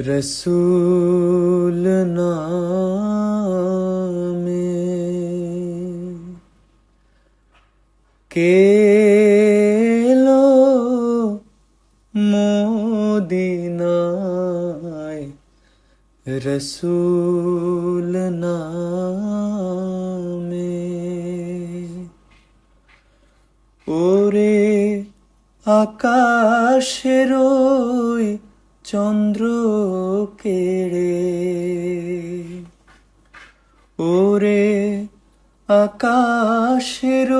রসুল নামে কেলো মদিনায় রসুল নামে ওরে আকাশের ওই চন্দ্র কেড়ে ওরে আকাশের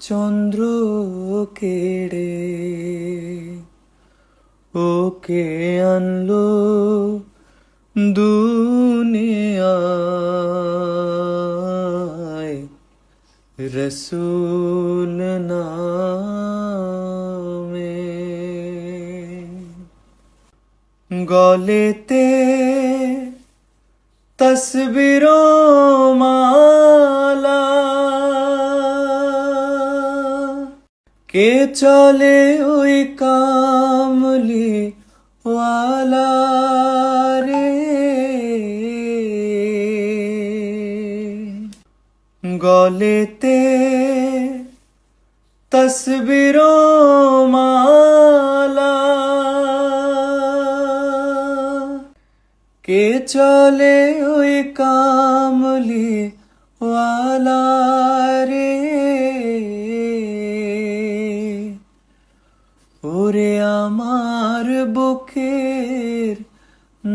চন্দ্র কেড়ে ওকে আনলো দুনিয়ায় রসুল নামে গলেতে তসবির মালা কে চলে ওই কামলি ওয়ালা রে গলেতে তসবির মালা কে চলে ওই কামলি ওয়ালা রে ওরে আমার বুকের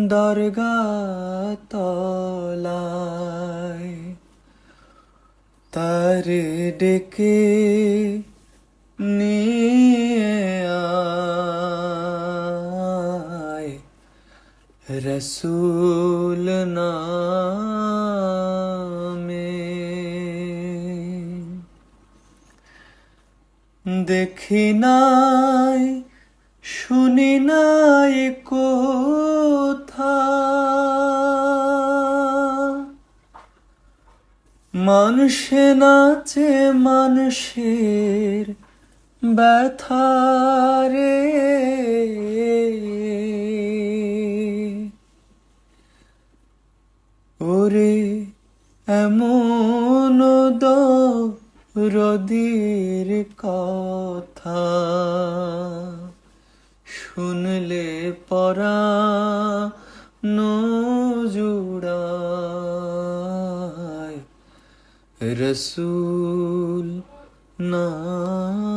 দরগা তলায় তার ডেকে নিয়ে রসুল নামে দেখি নাই শুনি নাই কোথা মানুষে নাচে মানুষের ব্যথারে ওরে এমন রদির কথা শুনলে পরা জুড়ায় রসুল নামে